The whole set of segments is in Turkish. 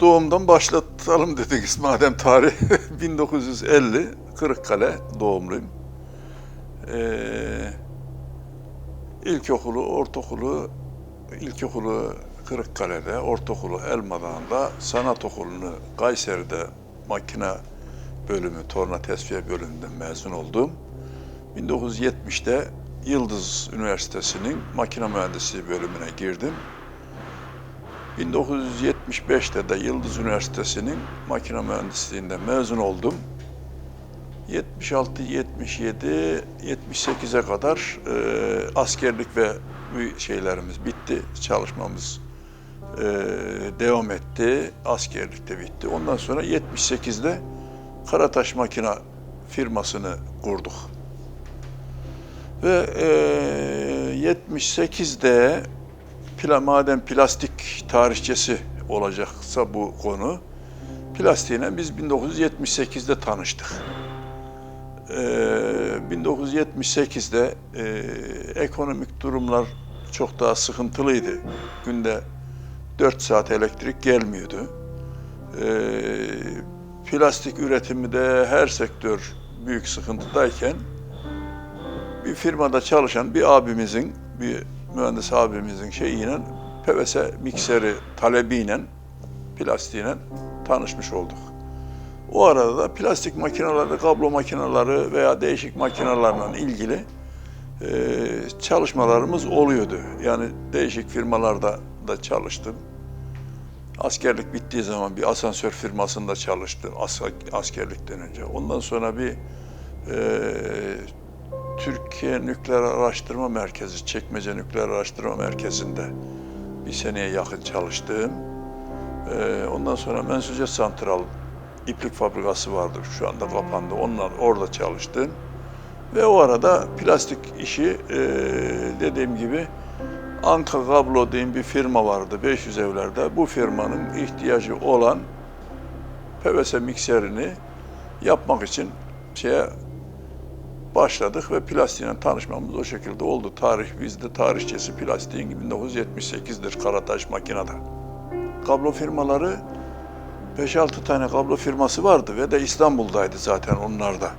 Doğumdan başlatalım dediniz madem tarih 1950 Kırıkkale doğumluyum. Ee, ilkokulu, ortaokulu, ilkokulu Kırıkkale'de, ortaokulu Elmadağ'da, sanat okulunu Kayseri'de makine bölümü, torna tesviye bölümünden mezun oldum. 1970'te Yıldız Üniversitesi'nin makine mühendisliği bölümüne girdim. 1975'te de Yıldız Üniversitesi'nin makine mühendisliğinden mezun oldum. 76, 77, 78'e kadar e, askerlik ve şeylerimiz bitti. Çalışmamız e, devam etti. Askerlik de bitti. Ondan sonra 78'de Karataş Makina firmasını kurduk. Ve e, 78'de pla, madem plastik tarihçesi olacaksa bu konu, plastiğine biz 1978'de tanıştık. Ee, 1978'de e, ekonomik durumlar çok daha sıkıntılıydı. Günde 4 saat elektrik gelmiyordu. Ee, plastik üretimi de her sektör büyük sıkıntıdayken bir firmada çalışan bir abimizin, bir mühendis abimizin şeyiyle PVC mikseri talebiyle, plastiğiyle tanışmış olduk. O arada da plastik makineleri, kablo makineleri veya değişik makinelerle ilgili e, çalışmalarımız oluyordu. Yani değişik firmalarda da çalıştım. Askerlik bittiği zaman bir asansör firmasında çalıştım as askerlikten önce. Ondan sonra bir e, Türkiye Nükleer Araştırma Merkezi, Çekmece Nükleer Araştırma Merkezi'nde bir seneye yakın çalıştım. Ee, ondan sonra Mensuce Santral iplik fabrikası vardı. Şu anda kapandı. Onlar orada çalıştım. Ve o arada plastik işi e, dediğim gibi Anka Kablo diye bir firma vardı 500 evlerde. Bu firmanın ihtiyacı olan PVC mikserini yapmak için şeye başladık ve plastiğine tanışmamız o şekilde oldu. Tarih bizde tarihçesi plastiğin 1978'dir Karataş makinede. Kablo firmaları 5-6 tane kablo firması vardı ve de İstanbul'daydı zaten onlarda.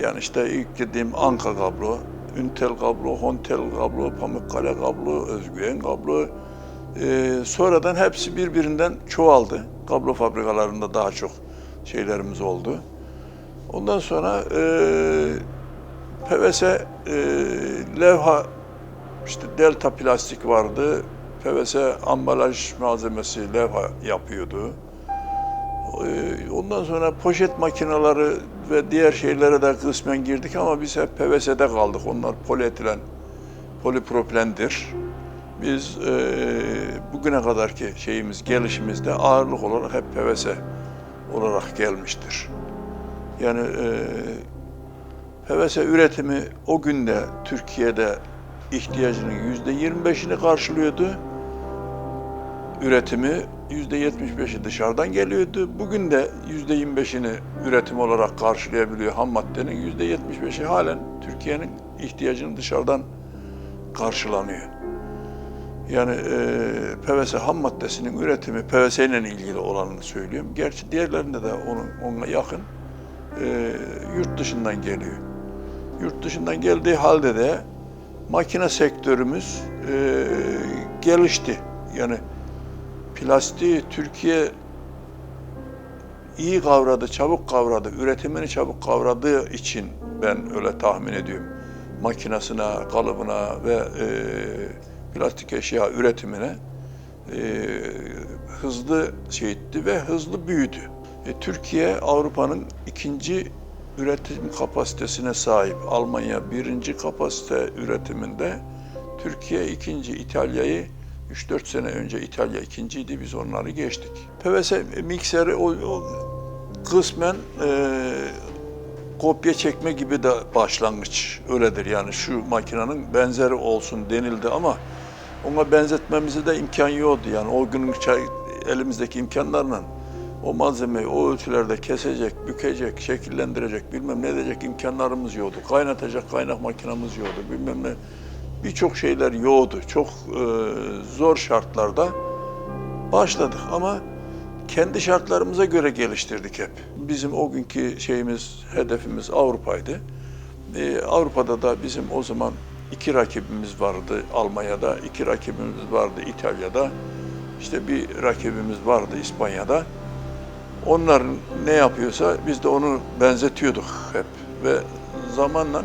Yani işte ilk dediğim Anka kablo, Üntel kablo, Hontel kablo, Pamukkale kablo, Özgüven kablo. Ee, sonradan hepsi birbirinden çoğaldı. Kablo fabrikalarında daha çok şeylerimiz oldu. Ondan sonra e, PVC e, levha, işte delta plastik vardı. PVC ambalaj malzemesi levha yapıyordu. E, ondan sonra poşet makineleri ve diğer şeylere de kısmen girdik ama biz hep PVC'de kaldık. Onlar polietilen, polipropilendir. Biz e, bugüne kadarki şeyimiz, gelişimizde ağırlık olarak hep PVC olarak gelmiştir. Yani e, PVC üretimi o günde Türkiye'de ihtiyacının yüzde 25'ini karşılıyordu. Üretimi yüzde 75'i dışarıdan geliyordu. Bugün de yüzde 25'ini üretim olarak karşılayabiliyor ham maddenin. Yüzde 75'i halen Türkiye'nin ihtiyacını dışarıdan karşılanıyor. Yani e, PVC ham maddesinin üretimi PVC ile ilgili olanını söylüyorum. Gerçi diğerlerinde de onun onunla yakın e, yurt dışından geliyor. Yurt dışından geldiği halde de makine sektörümüz e, gelişti. Yani plastiği Türkiye iyi kavradı, çabuk kavradı, üretimini çabuk kavradığı için ben öyle tahmin ediyorum. Makinesine, kalıbına ve e, plastik eşya üretimine e, hızlı şey etti ve hızlı büyüdü. E, Türkiye Avrupa'nın ikinci üretim kapasitesine sahip. Almanya birinci kapasite üretiminde, Türkiye ikinci, İtalya'yı 3-4 sene önce İtalya ikinciydi, biz onları geçtik. PVC mikseri o, o kısmen e, kopya çekme gibi de başlangıç öyledir. Yani şu makinenin benzeri olsun denildi ama ona benzetmemize de imkan yoktu. Yani o günün elimizdeki imkanlarla o malzemeyi o ölçülerde kesecek, bükecek, şekillendirecek, bilmem ne edecek imkanlarımız yoktu. Kaynatacak kaynak makinamız yoktu, bilmem ne. Birçok şeyler yoktu. Çok e, zor şartlarda Başladık ama kendi şartlarımıza göre geliştirdik hep. Bizim o günkü şeyimiz, hedefimiz Avrupa'ydı. Ee, Avrupa'da da bizim o zaman iki rakibimiz vardı Almanya'da, iki rakibimiz vardı İtalya'da, işte bir rakibimiz vardı İspanya'da. Onların ne yapıyorsa biz de onu benzetiyorduk hep ve zamanla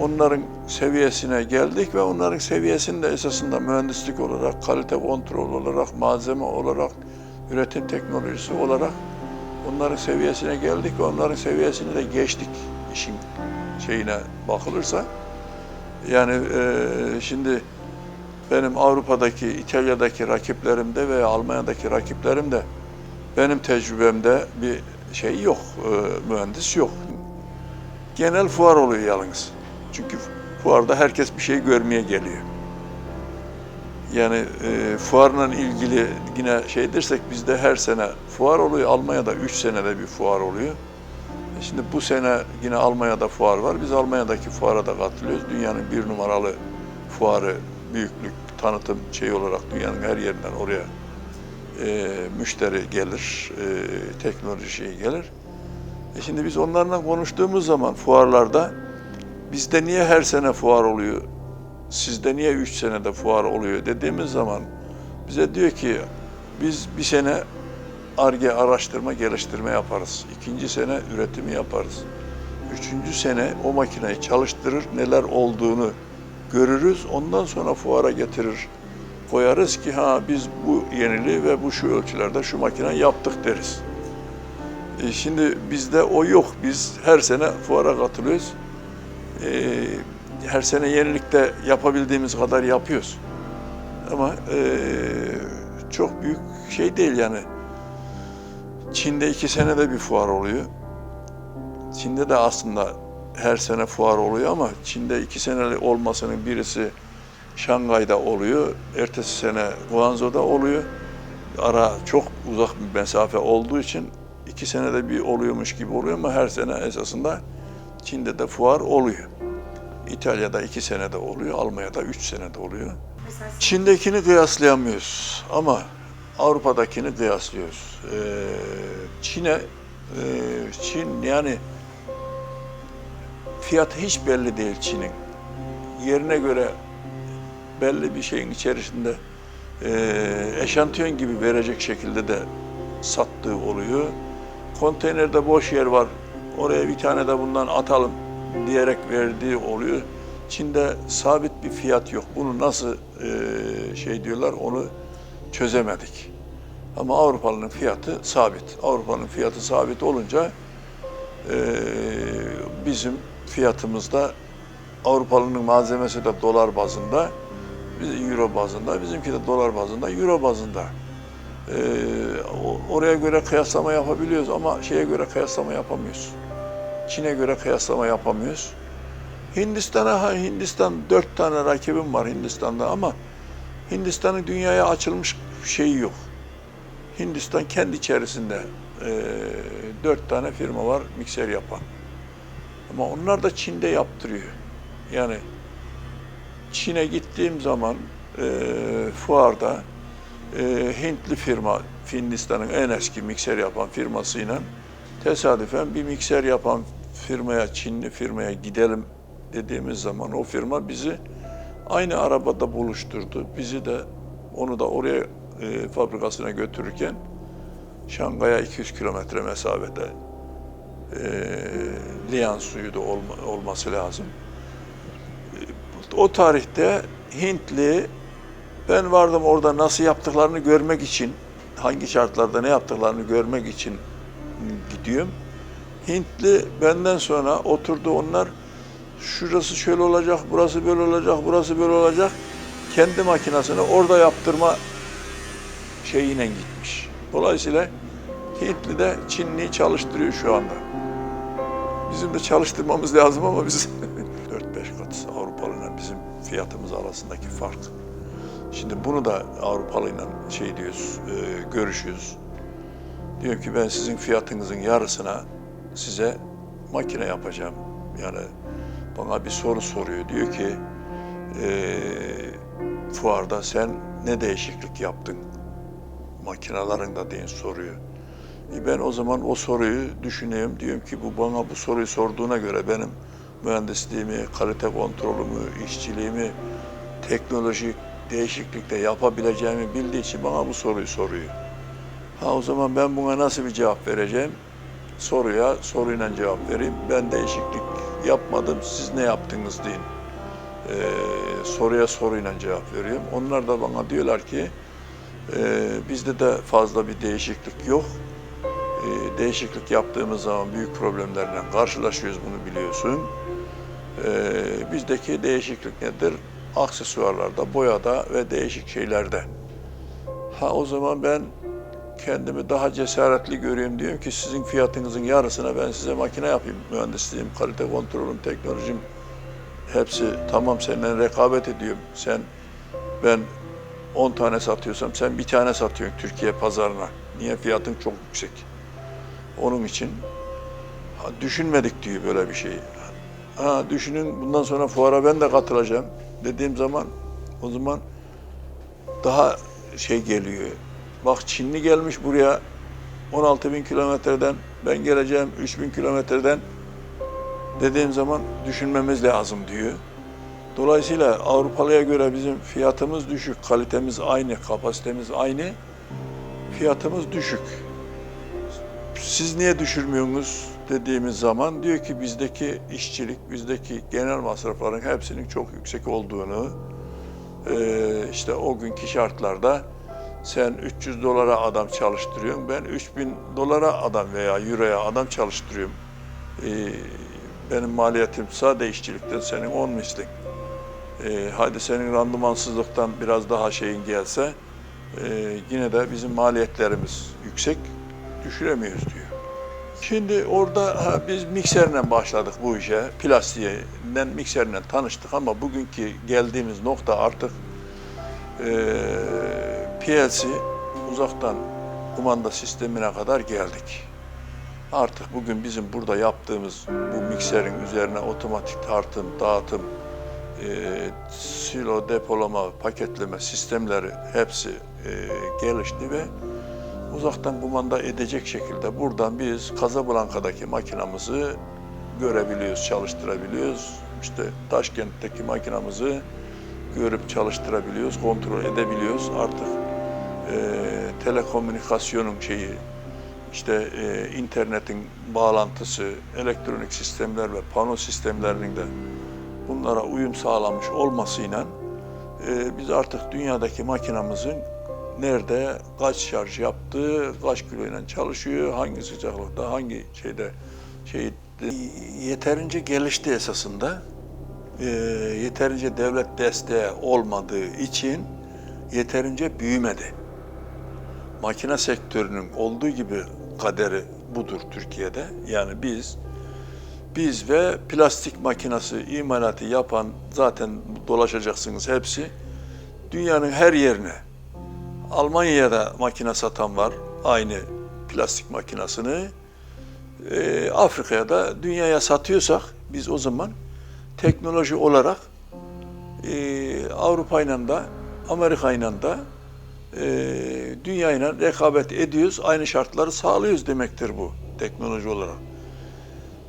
onların seviyesine geldik ve onların seviyesinde esasında mühendislik olarak, kalite kontrol olarak, malzeme olarak, üretim teknolojisi olarak onların seviyesine geldik ve onların seviyesini de geçtik işin şeyine bakılırsa. Yani eee, şimdi benim Avrupa'daki, İtalya'daki rakiplerimde veya Almanya'daki rakiplerimde benim tecrübemde bir şey yok, eee, mühendis yok. Genel fuar oluyor yalnız. Çünkü fuarda herkes bir şey görmeye geliyor. Yani e, fuarla ilgili yine şey dersek bizde her sene fuar oluyor. Almanya'da 3 senede bir fuar oluyor. E Şimdi bu sene yine Almanya'da fuar var. Biz Almanya'daki fuara da katılıyoruz. Dünyanın bir numaralı fuarı, büyüklük, tanıtım şey olarak dünyanın her yerinden oraya e, müşteri gelir, e, teknoloji gelir. E şimdi biz onlarla konuştuğumuz zaman fuarlarda bizde niye her sene fuar oluyor, sizde niye üç senede fuar oluyor dediğimiz zaman bize diyor ki biz bir sene ARGE araştırma geliştirme yaparız. İkinci sene üretimi yaparız. Üçüncü sene o makineyi çalıştırır, neler olduğunu görürüz. Ondan sonra fuara getirir. Koyarız ki ha biz bu yeniliği ve bu şu ölçülerde şu makineyi yaptık deriz. E, şimdi bizde o yok. Biz her sene fuara katılıyoruz. E, her sene yenilikte yapabildiğimiz kadar yapıyoruz. Ama e, çok büyük şey değil yani. Çin'de iki senede bir fuar oluyor. Çin'de de aslında her sene fuar oluyor ama Çin'de iki seneli olmasının birisi Şangay'da oluyor, ertesi sene Guangzhou'da oluyor. Ara çok uzak bir mesafe olduğu için iki senede bir oluyormuş gibi oluyor ama her sene esasında Çin'de de fuar oluyor. İtalya'da iki senede oluyor, Almanya'da üç senede oluyor. Çin'dekini kıyaslayamıyoruz ama Avrupa'dakini kıyaslıyoruz. Ee, Çin'e, e, Çin yani fiyatı hiç belli değil Çin'in. Yerine göre belli bir şeyin içerisinde e, eşantiyon gibi verecek şekilde de sattığı oluyor. Konteynerde boş yer var, oraya bir tane de bundan atalım diyerek verdiği oluyor. Çin'de sabit bir fiyat yok. Bunu nasıl e, şey diyorlar onu çözemedik. Ama Avrupalı'nın fiyatı sabit. Avrupa'nın fiyatı sabit olunca e, bizim fiyatımızda Avrupalı'nın malzemesi de dolar bazında, biz euro bazında, bizimki de dolar bazında, euro bazında. E, o- oraya göre kıyaslama yapabiliyoruz ama şeye göre kıyaslama yapamıyoruz. Çin'e göre kıyaslama yapamıyoruz. Hindistan'a ha Hindistan dört tane rakibim var Hindistan'da ama Hindistan'ın dünyaya açılmış şeyi yok. Hindistan kendi içerisinde e, dört tane firma var mikser yapan. Ama onlar da Çin'de yaptırıyor. Yani Çin'e gittiğim zaman e, fuarda e, Hintli firma, Hindistan'ın en eski mikser yapan firmasıyla tesadüfen bir mikser yapan firmaya, Çinli firmaya gidelim dediğimiz zaman o firma bizi aynı arabada buluşturdu. Bizi de onu da oraya e, fabrikasına götürürken Şangay'a 200 kilometre mesafede e, Lian suyu da olma- olması lazım. O tarihte Hintli ben vardım orada nasıl yaptıklarını görmek için, hangi şartlarda ne yaptıklarını görmek için gidiyorum. Hintli benden sonra oturdu onlar. Şurası şöyle olacak, burası böyle olacak, burası böyle olacak. Kendi makinesini orada yaptırma şeyine gitmiş. Dolayısıyla Hintli de Çinliyi çalıştırıyor şu anda. Bizim de çalıştırmamız lazım ama biz fiyatımız arasındaki fark. Şimdi bunu da Avrupalıyla şey diyoruz, e, görüşüyoruz. Diyor ki ben sizin fiyatınızın yarısına size makine yapacağım. Yani bana bir soru soruyor. Diyor ki eee fuarda sen ne değişiklik yaptın? makinalarında deyin soruyu. E ben o zaman o soruyu düşünüyorum. Diyorum ki bu bana bu soruyu sorduğuna göre benim mühendisliğimi, kalite kontrolümü, işçiliğimi, teknolojik değişiklikte yapabileceğimi bildiği için bana bu soruyu soruyor. Ha o zaman ben buna nasıl bir cevap vereceğim? Soruya soruyla cevap vereyim. Ben değişiklik yapmadım, siz ne yaptınız deyin. Ee, soruya soruyla cevap veriyorum. Onlar da bana diyorlar ki e, bizde de fazla bir değişiklik yok. E, değişiklik yaptığımız zaman büyük problemlerle karşılaşıyoruz bunu biliyorsun. E, bizdeki değişiklik nedir? Aksesuarlarda, boyada ve değişik şeylerde. Ha o zaman ben kendimi daha cesaretli görüyorum diyorum ki sizin fiyatınızın yarısına ben size makine yapayım. Mühendisliğim, kalite kontrolüm, teknolojim hepsi tamam seninle rekabet ediyorum. Sen ben 10 tane satıyorsam sen bir tane satıyorsun Türkiye pazarına. Niye fiyatın çok yüksek? Onun için düşünmedik diyor böyle bir şeyi. Ha düşünün bundan sonra fuara ben de katılacağım dediğim zaman o zaman daha şey geliyor. Bak Çinli gelmiş buraya 16 bin kilometreden ben geleceğim 3 bin kilometreden dediğim zaman düşünmemiz lazım diyor. Dolayısıyla Avrupalıya göre bizim fiyatımız düşük, kalitemiz aynı, kapasitemiz aynı, fiyatımız düşük. Siz niye düşürmüyorsunuz dediğimiz zaman diyor ki bizdeki işçilik, bizdeki genel masrafların hepsinin çok yüksek olduğunu, eee, işte o günkü şartlarda sen 300 dolara adam çalıştırıyorsun, ben 3000 dolara adam veya euroya adam çalıştırıyorum. Eee, benim maliyetim sade işçilikten senin 10 mislin. Ee, hadi senin randımansızlıktan biraz daha şeyin gelse e, yine de bizim maliyetlerimiz yüksek düşüremiyoruz diyor. Şimdi orada ha, biz mikserle başladık bu işe. Plastiğinden mikserle tanıştık ama bugünkü geldiğimiz nokta artık e, PLC uzaktan kumanda sistemine kadar geldik. Artık bugün bizim burada yaptığımız bu mikserin üzerine otomatik tartım, dağıtım, e, silo depolama, paketleme sistemleri hepsi e, gelişti ve uzaktan kumanda edecek şekilde buradan biz Casablanca'daki makinamızı görebiliyoruz, çalıştırabiliyoruz. İşte Taşkent'teki makinamızı görüp çalıştırabiliyoruz, kontrol edebiliyoruz. Artık e, telekomünikasyonun şeyi, işte e, internetin bağlantısı, elektronik sistemler ve pano sistemlerinin de bunlara uyum sağlamış olmasıyla e, biz artık dünyadaki makinamızın nerede kaç şarj yaptığı, kaç kiloyla çalışıyor, hangi sıcaklıkta, hangi şeyde şey yeterince gelişti esasında. E, yeterince devlet desteği olmadığı için yeterince büyümedi. Makine sektörünün olduğu gibi kaderi budur Türkiye'de. Yani biz biz ve plastik makinası imalatı yapan zaten dolaşacaksınız hepsi dünyanın her yerine. Almanya'da makine satan var aynı plastik makinasını. Ee, Afrika'ya da dünyaya satıyorsak biz o zaman teknoloji olarak e, Avrupa'yla da Amerika'yla da e, dünyayla rekabet ediyoruz. Aynı şartları sağlıyoruz demektir bu teknoloji olarak.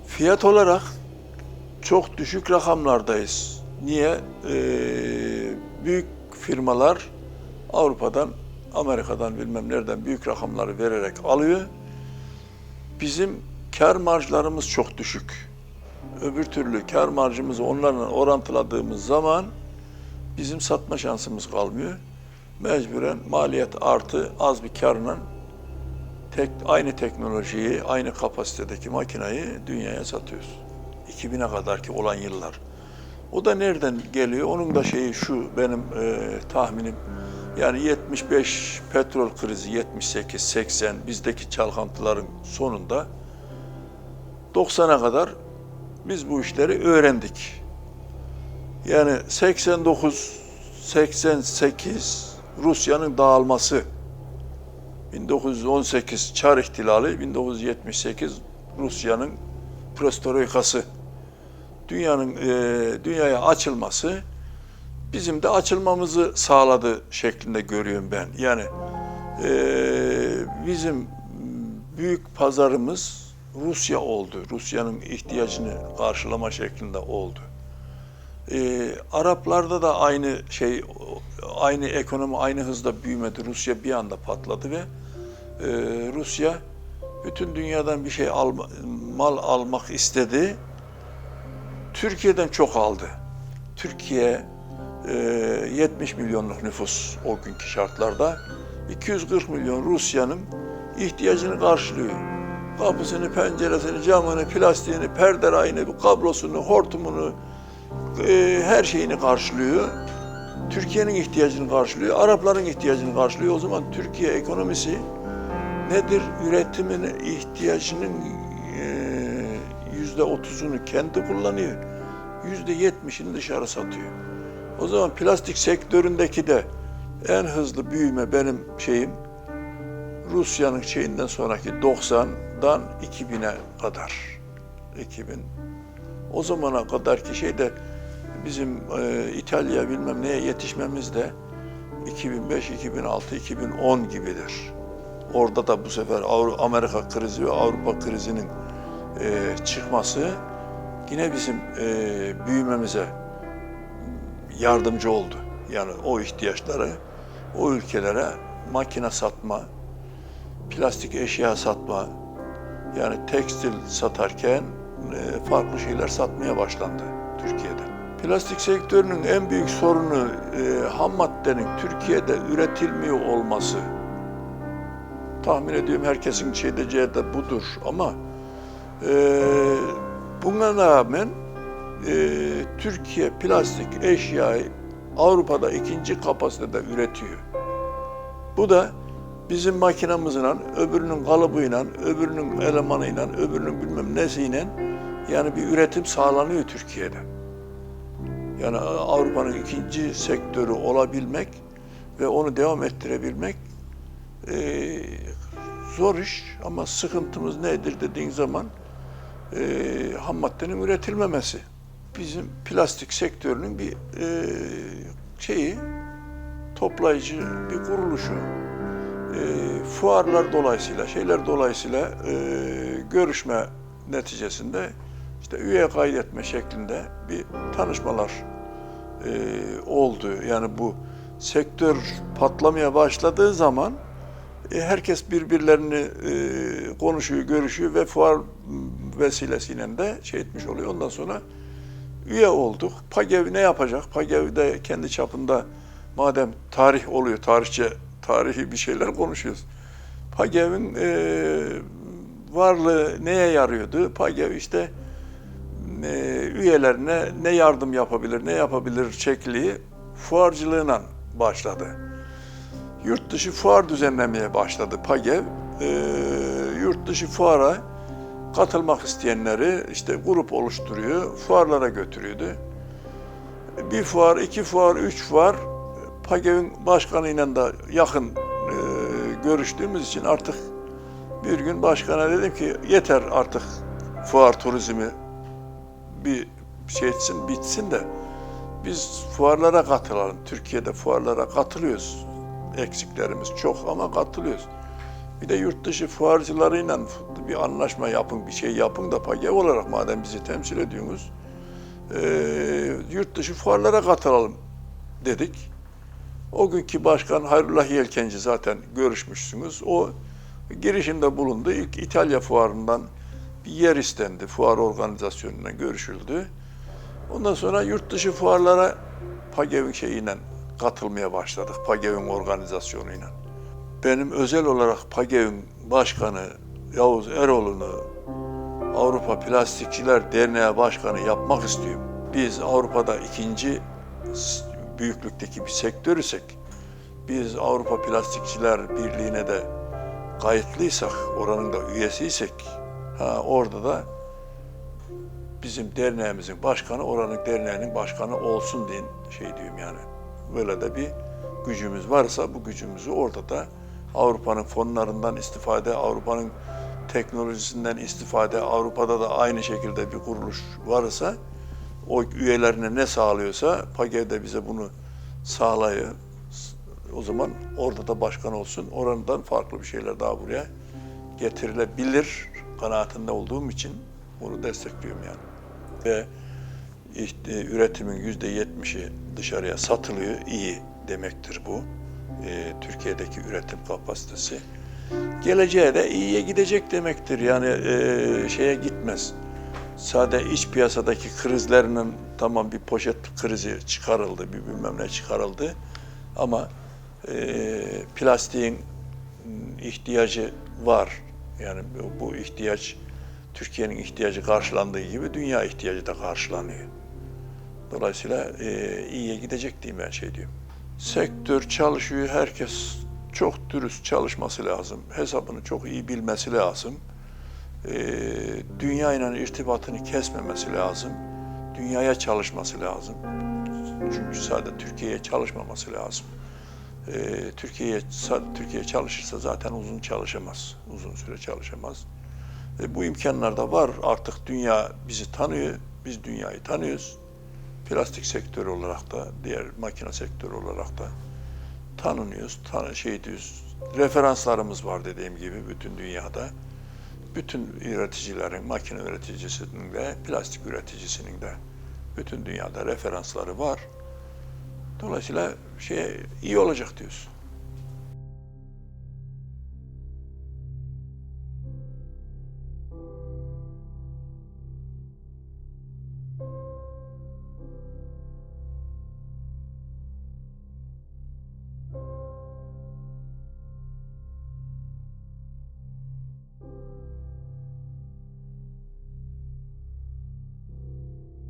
Fiyat olarak çok düşük rakamlardayız. Niye? Ee, büyük firmalar Avrupa'dan, Amerika'dan bilmem nereden büyük rakamları vererek alıyor. Bizim kar marjlarımız çok düşük. Öbür türlü kar marjımızı onlarla orantıladığımız zaman bizim satma şansımız kalmıyor. Mecburen maliyet artı az bir karla tek, aynı teknolojiyi, aynı kapasitedeki makinayı dünyaya satıyoruz. 2000'e kadar ki olan yıllar. O da nereden geliyor? Onun da şeyi şu benim e, tahminim. Yani 75 petrol krizi, 78, 80 bizdeki çalkantıların sonunda 90'a kadar biz bu işleri öğrendik. Yani 89, 88 Rusya'nın dağılması 1918 Çar İhtilali, 1978 Rusya'nın prostroikası. Dünyanın e, dünyaya açılması bizim de açılmamızı sağladı şeklinde görüyorum ben. Yani Ee, bizim büyük pazarımız Rusya oldu. Rusya'nın ihtiyacını karşılama şeklinde oldu. Ee, Araplarda da aynı şey, aynı ekonomi aynı hızda büyümedi. Rusya bir anda patladı ve e, Rusya bütün dünyadan bir şey alma, mal almak istedi. Türkiye'den çok aldı. Türkiye e, 70 milyonluk nüfus o günkü şartlarda 240 milyon Rusya'nın ihtiyacını karşılıyor. Kapısını, penceresini, camını, plastiğini, perde rayını, bu kablosunu, hortumunu, e, her şeyini karşılıyor. Türkiye'nin ihtiyacını karşılıyor, Arapların ihtiyacını karşılıyor. O zaman Türkiye ekonomisi nedir? Üretimin ihtiyacının e, yüzde otuzunu kendi kullanıyor. Yüzde yetmişini dışarı satıyor. O zaman plastik sektöründeki de en hızlı büyüme benim şeyim Rusya'nın şeyinden sonraki 90'dan 2000'e kadar. 2000. O zamana kadar ki şeyde bizim e, İtalya bilmem neye yetişmemiz de 2005, 2006, 2010 gibidir. Orada da bu sefer Amerika krizi ve Avrupa krizinin e, çıkması yine bizim e, büyümemize yardımcı oldu. Yani o ihtiyaçları o ülkelere makine satma, plastik eşya satma, yani tekstil satarken e, farklı şeyler satmaya başlandı Türkiye'de. Plastik sektörünün en büyük sorunu e, ham maddenin Türkiye'de üretilmiyor olması. Tahmin ediyorum herkesin diyeceği de budur ama e, buna rağmen e, Türkiye plastik eşyayı Avrupa'da ikinci kapasitede üretiyor. Bu da bizim makinamızla, öbürünün kalıbıyla, öbürünün elemanıyla, öbürünün bilmem nesiyle yani bir üretim sağlanıyor Türkiye'de. Yani Avrupa'nın ikinci sektörü olabilmek ve onu devam ettirebilmek e, zor iş ama sıkıntımız nedir dediğin zaman e, ham maddenin üretilmemesi. Bizim plastik sektörünün bir e, şeyi, toplayıcı bir kuruluşu. E, fuarlar dolayısıyla, şeyler dolayısıyla e, görüşme neticesinde işte üye kaydetme şeklinde bir tanışmalar e, oldu. Yani bu sektör patlamaya başladığı zaman e, herkes birbirlerini e, konuşuyor, görüşüyor ve fuar vesilesiyle de şey etmiş oluyor. Ondan sonra üye olduk. PAGEV ne yapacak? PAGEV de kendi çapında madem tarih oluyor, tarihçe tarihi bir şeyler konuşuyoruz. PAGEV'in e, varlığı neye yarıyordu? PAGEV işte e, üyelerine ne yardım yapabilir, ne yapabilir şekli fuarcılığına başladı. Yurt dışı fuar düzenlemeye başladı PAGEV. E, yurt dışı fuara katılmak isteyenleri işte grup oluşturuyor, fuarlara götürüyordu. Bir fuar, iki fuar, üç fuar PAGEV'in başkanıyla da yakın e, görüştüğümüz için artık bir gün başkana dedim ki yeter artık fuar turizmi bir şey etsin, bitsin de biz fuarlara katılalım. Türkiye'de fuarlara katılıyoruz. Eksiklerimiz çok ama katılıyoruz. Bir de yurt dışı fuarcılarıyla bir anlaşma yapın, bir şey yapın da PAGEV olarak madem bizi temsil ediyorsunuz, e, yurt dışı fuarlara katılalım dedik. O günkü başkan Hayrullah Yelkenci zaten görüşmüşsünüz. O girişimde bulundu. İlk İtalya fuarından bir yer istendi. Fuar organizasyonuna görüşüldü. Ondan sonra yurt dışı fuarlara PAGEV'in şeyiyle katılmaya başladık. PAGEV'in organizasyonuyla. Benim özel olarak PAGEV'in başkanı Yavuz Eroğlu'nu Avrupa Plastikçiler Derneği Başkanı yapmak istiyorum. Biz Avrupa'da ikinci büyüklükteki bir sektör isek, biz Avrupa Plastikçiler Birliği'ne de kayıtlıysak, oranın da üyesiysek, ha orada da bizim derneğimizin başkanı, oranın derneğinin başkanı olsun diye şey diyorum yani. Böyle de bir gücümüz varsa bu gücümüzü orada da Avrupa'nın fonlarından istifade, Avrupa'nın teknolojisinden istifade, Avrupa'da da aynı şekilde bir kuruluş varsa o üyelerine ne sağlıyorsa PAGEV de bize bunu sağlayı o zaman orada da başkan olsun. Oradan farklı bir şeyler daha buraya getirilebilir kanaatinde olduğum için bunu destekliyorum yani. Ve işte üretimin yüzde yetmişi dışarıya satılıyor, iyi demektir bu. Ee, Türkiye'deki üretim kapasitesi. Geleceğe de iyiye gidecek demektir. Yani e, şeye gitmez. Sade iç piyasadaki krizlerinin tamam bir poşet krizi çıkarıldı, bir bilmem ne çıkarıldı. Ama e, plastiğin ihtiyacı var. Yani bu, ihtiyaç Türkiye'nin ihtiyacı karşılandığı gibi dünya ihtiyacı da karşılanıyor. Dolayısıyla e, iyiye gidecek diyeyim ben şey diyorum. Sektör çalışıyor, herkes çok dürüst çalışması lazım. Hesabını çok iyi bilmesi lazım. E, dünya ile irtibatını kesmemesi lazım. Dünyaya çalışması lazım. Çünkü sadece Türkiye'ye çalışmaması lazım. E, Türkiye'ye Türkiye çalışırsa zaten uzun çalışamaz. Uzun süre çalışamaz. E, bu imkanlar da var. Artık dünya bizi tanıyor. Biz dünyayı tanıyoruz. Plastik sektörü olarak da, diğer makine sektörü olarak da tanınıyoruz. Tanı, şey diyoruz. Referanslarımız var dediğim gibi bütün dünyada. Bütün üreticilerin, makine üreticisinin de, plastik üreticisinin de bütün dünyada referansları var. Dolayısıyla şey iyi olacak diyoruz.